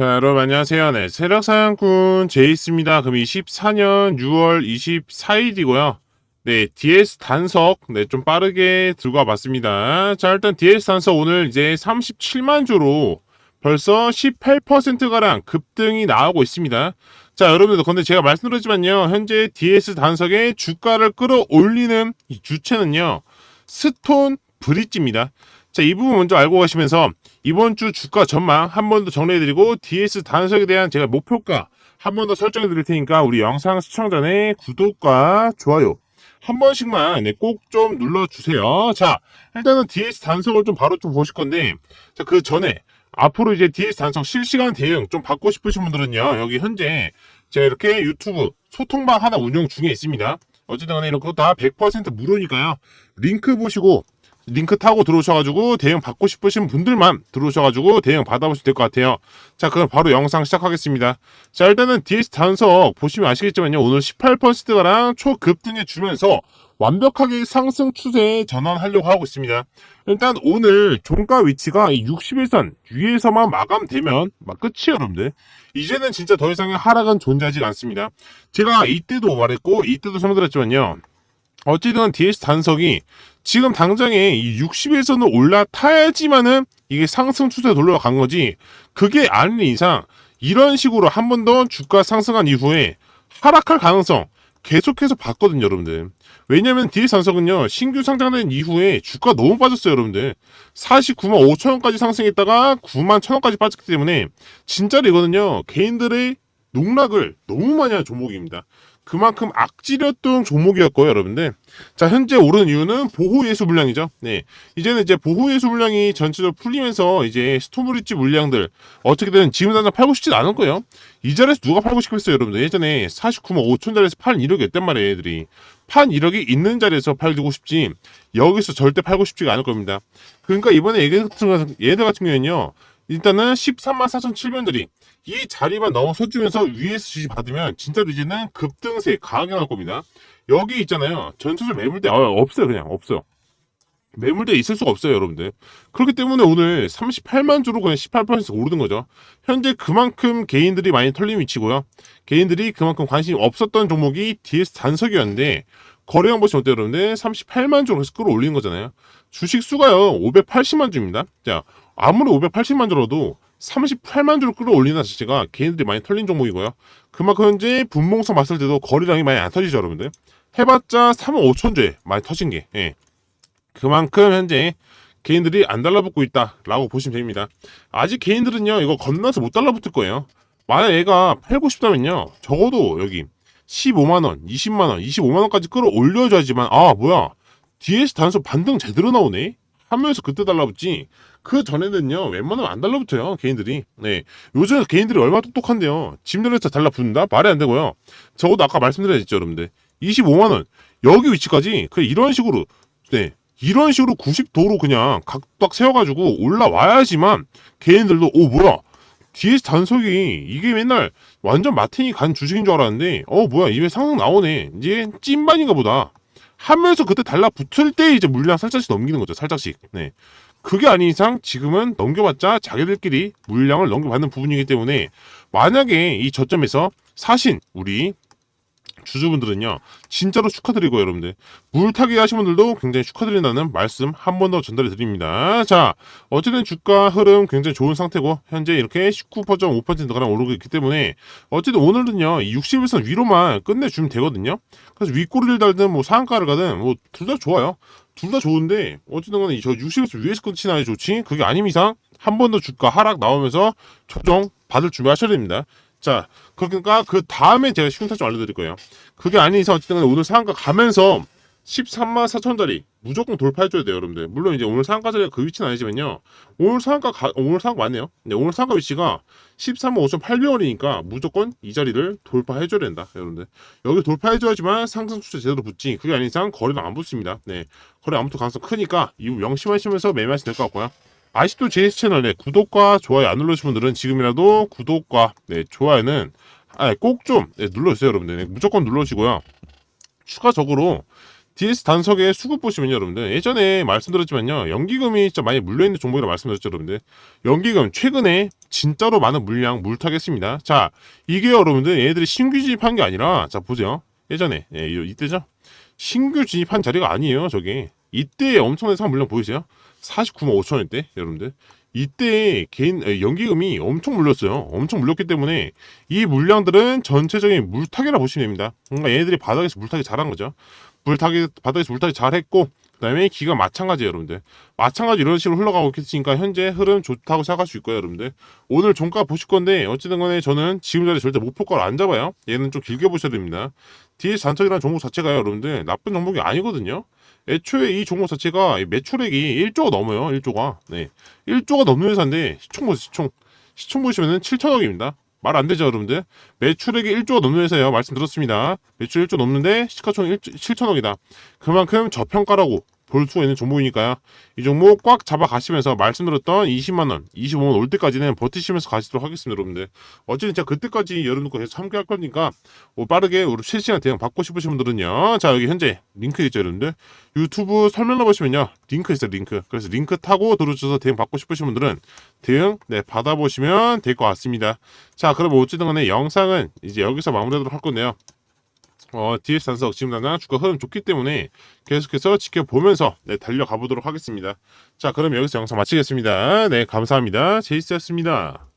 자, 여러분 안녕하세요. 네, 세력사냥꾼 제이스입니다. 그럼 24년 6월 24일이고요. 네, DS 단석 네, 좀 빠르게 들고 와봤습니다. 자, 일단 DS 단석 오늘 이제 37만 주로 벌써 18%가량 급등이 나오고 있습니다. 자, 여러분들 근데 제가 말씀드렸지만요. 현재 DS 단석의 주가를 끌어올리는 이 주체는요. 스톤 브릿지입니다. 자, 이 부분 먼저 알고 가시면서 이번 주 주가 전망 한 번 더 정리해드리고 DS 단석에 대한 제가 목표가 한 번 더 설정해 드릴 테니까 우리 영상 시청 전에 구독과 좋아요 한 번씩만 네, 꼭좀 눌러주세요. 자, 일단은 DS 단석을 좀 바로 좀 보실 건데, 자, 그 전에 앞으로 이제 DS 단석 실시간 대응 좀 받고 싶으신 분들은요, 여기 현재 제가 이렇게 유튜브 소통방 하나 운영 중에 있습니다. 어쨌든 간에 이런 거다 100% 무료니까요. 링크 보시고 링크 타고 들어오셔가지고 대응 받고 싶으신 분들만 들어오셔가지고 대응 받아보시면 될 것 같아요. 자, 그럼 바로 영상 시작하겠습니다. 자, 일단은 DS 단석 보시면 아시겠지만요. 오늘 18%가량 초급등해 주면서 완벽하게 상승 추세에 전환하려고 하고 있습니다. 일단 오늘 종가 위치가 이 61선 위에서만 마감되면 막 끝이에요, 여러분들. 이제는 진짜 더 이상의 하락은 존재하지 않습니다. 제가 이때도 말했고 이때도 설명드렸지만요. 어찌든 DS 단석이 지금 당장에 이 60에서는 올라타야지만은 이게 상승 추세에 돌아간 거지. 그게 아닌 이상 이런 식으로 한 번 더 주가 상승한 이후에 하락할 가능성 계속해서 봤거든요, 여러분들. 왜냐면 DS 단석은요, 신규 상장된 이후에 주가 너무 빠졌어요, 여러분들. 49만 5천 원까지 상승했다가 9만 1천 원까지 빠졌기 때문에 진짜로 이거는요, 개인들의 농락을 너무 많이 한 종목입니다. 그만큼 악질이었던 종목이었고요, 여러분들. 자, 현재 오르는 이유는 보호 예수 물량이죠. 네. 이제는 이제 보호 예수 물량이 전체적으로 풀리면서 이제 스토브리지 물량들 어떻게든 지금 당장 팔고 싶진 않을 거예요. 이 자리에서 누가 팔고 싶겠어요, 여러분들. 예전에 49만 5천 자리에서 판 1억이 했단 말이에요, 애들이. 판 1억이 있는 자리에서 팔고 싶지, 여기서 절대 팔고 싶지가 않을 겁니다. 그러니까 이번에 얘들 같은, 얘들 같은 경우에는요, 일단은 13만 4천 7변들이 이 자리만 넘어서주면서 지지 받으면 진짜로 이제는 급등세 강하게 나올 겁니다. 여기 있잖아요. 전투술 매물대 어, 없어요. 그냥 없어요. 매물대 있을 수가 없어요, 여러분들. 그렇기 때문에 오늘 38만 주로 그냥 18% 오르는 거죠. 현재 그만큼 개인들이 많이 털린 위치고요. 개인들이 그만큼 관심이 없었던 종목이 DS 단석이었는데 거래량 보시면 어때요, 여러분들? 38만 주로 계속 끌어올리는 거잖아요. 주식 수가요, 580만 주입니다. 자, 아무리 580만 주로도 38만 주를 끌어올리는 자체가 개인들이 많이 털린 종목이고요. 그만큼 현재 분봉성 봤을 때도 거래량이 많이 안 터지죠, 여러분들. 해봤자 3만 5천 주에 많이 터진 게. 예. 그만큼 현재 개인들이 안 달라붙고 있다라고 보시면 됩니다. 아직 개인들은요, 이거 겁나서 못 달라붙을 거예요. 만약 얘가 팔고 싶다면요, 적어도 여기 15만원, 20만원, 25만원까지 끌어올려줘야지만, 아, 뭐야. DS 단속 반등 제대로 나오네? 하면서 그때 달라붙지. 그 전에는요, 웬만하면 안 달라붙어요, 개인들이. 네. 요즘 개인들이 얼마나 똑똑한데요. 짐들에서 달라붙는다? 말이 안 되고요. 적어도 아까 말씀드렸죠, 여러분들. 25만 원. 여기 위치까지, 그 이런 식으로, 네. 이런 식으로 90도로 그냥 각박 세워가지고 올라와야지만 개인들도, 오, 뭐야. DS 단속이 이게 맨날 완전 마틴이 간 주식인 줄 알았는데, 어, 뭐야. 이게 상승 나오네. 이제 찐반인가 보다. 하면서 그때 달라붙을 때 이제 물량 살짝씩 넘기는 거죠. 살짝씩. 네. 그게 아닌 이상 지금은 넘겨봤자 자기들끼리 물량을 넘겨받는 부분이기 때문에 만약에 이 저점에서 사신 우리 주주분들은요 진짜로 축하드리고 여러분들. 물타기 하신 분들도 굉장히 축하드린다는 말씀 한 번 더 전달해 드립니다. 자 어쨌든 주가 흐름 굉장히 좋은 상태고 현재 이렇게 19.5%가량 오르고 있기 때문에 어쨌든 오늘은요 60일선 위로만 끝내주면 되거든요. 그래서 윗꼬리를 달든 뭐 상한가를 가든 뭐 둘 다 좋아요. 둘 다 좋은데 어쨌든 간에 저 60에서 위에서 끝이 나야 좋지? 그게 아님 이상 한 번 더 주가 하락 나오면서 조정 받을 준비하셔야 됩니다 자 그러니까 그 다음에 제가 시운타 좀 알려드릴 거예요. 그게 아닌 이상 어쨌든 오늘 상한가 가면서 13만 4천짜리 무조건 돌파해줘야 돼요 여러분들. 물론 이제 오늘 상한가 자리가 그 위치는 아니지만요. 오늘 상한가 가, 오늘 상한가 맞네요. 네, 오늘 상한가 위치가 13만 5,800원이니까 무조건 이 자리를 돌파해줘야 된다 여러분들. 여기 돌파해줘야지만 상승 추세 제대로 붙지. 그게 아닌 이상 거래도 안 붙습니다. 네 거래 안 붙을 가능성 크니까 이후 명심하시면서 매매하시면 될 것 같고요 아직도 제 채널 네 구독과 좋아요 안 누르신 분들은 지금이라도 구독과 네 좋아요는 아, 꼭좀 네, 눌러주세요 여러분들 네, 무조건 눌러주시고요 추가적으로 DS 단석에 수급 보시면요, 여러분들. 예전에 말씀드렸지만요, 연기금이 진짜 많이 물려있는 종목이라 말씀드렸죠, 여러분들. 연기금 최근에 진짜로 많은 물량 물타겠습니다. 자, 이게 여러분들 얘네들이 신규 진입한 게 아니라 자 보세요. 예전에 예, 이- 이때죠. 신규 진입한 자리가 아니에요. 저게 이때 엄청난 상 물량 보이세요? 49만 5천 원대 여러분들. 이때 개인 에, 연기금이 엄청 물렸어요. 엄청 물렸기 때문에 이 물량들은 전체적인 물타기라 보시면 됩니다. 그러니까 얘네들이 바닥에서 물타기 잘한 거죠. 물타기 바닥에서 물타기 잘했고 그다음에 기가 마찬가지 여러분들. 마찬가지 이런 식으로 흘러가고 있으니까 현재 흐름 좋다고 생각할 수 있고요, 여러분들. 오늘 종가 보실 건데 어찌든 간에 저는 지금 자리 절대 목표가를 안 잡아요. 얘는 좀 길게 보셔야 됩니다. DS 단척이라는 종목 자체가 여러분들 나쁜 종목이 아니거든요. 애초에 이 종목 자체가 매출액이 1조가 넘어요. 1조가. 네. 1조가 넘는 회사인데 시총 보세요. 시총. 시총 보시면은 7천억입니다. 말 안 되죠, 여러분들. 매출액이 1조가 넘는 회사예요. 말씀 들었습니다. 매출 1조 넘는데 시가총 7천억이다. 그만큼 저평가라고 볼 수가 있는 종목이니까요. 이 종목 꽉 잡아 가시면서 말씀드렸던 20만 원, 25만 원 올 때까지는 버티시면서 가시도록 하겠습니다, 여러분들. 어쨌든 제가 그때까지 여러분들과 계속 함께 할 거니까 뭐 빠르게 우리 실시간 대응 받고 싶으신 분들은요. 자, 여기 현재 링크 있죠, 여러분들. 유튜브 설명을 보시면요. 링크 있어요, 링크. 그래서 링크 타고 들어주셔서 대응 받고 싶으신 분들은 대응 네, 받아보시면 될 것 같습니다. 자, 그럼 어쨌든 간에 영상은 이제 여기서 마무리하도록 할 건데요. 어, DS 단석 지금 당장 주가 흐름 좋기 때문에 계속해서 지켜보면서 네, 달려가 보도록 하겠습니다. 자, 그럼 여기서 영상 마치겠습니다. 네, 감사합니다. 제이스였습니다.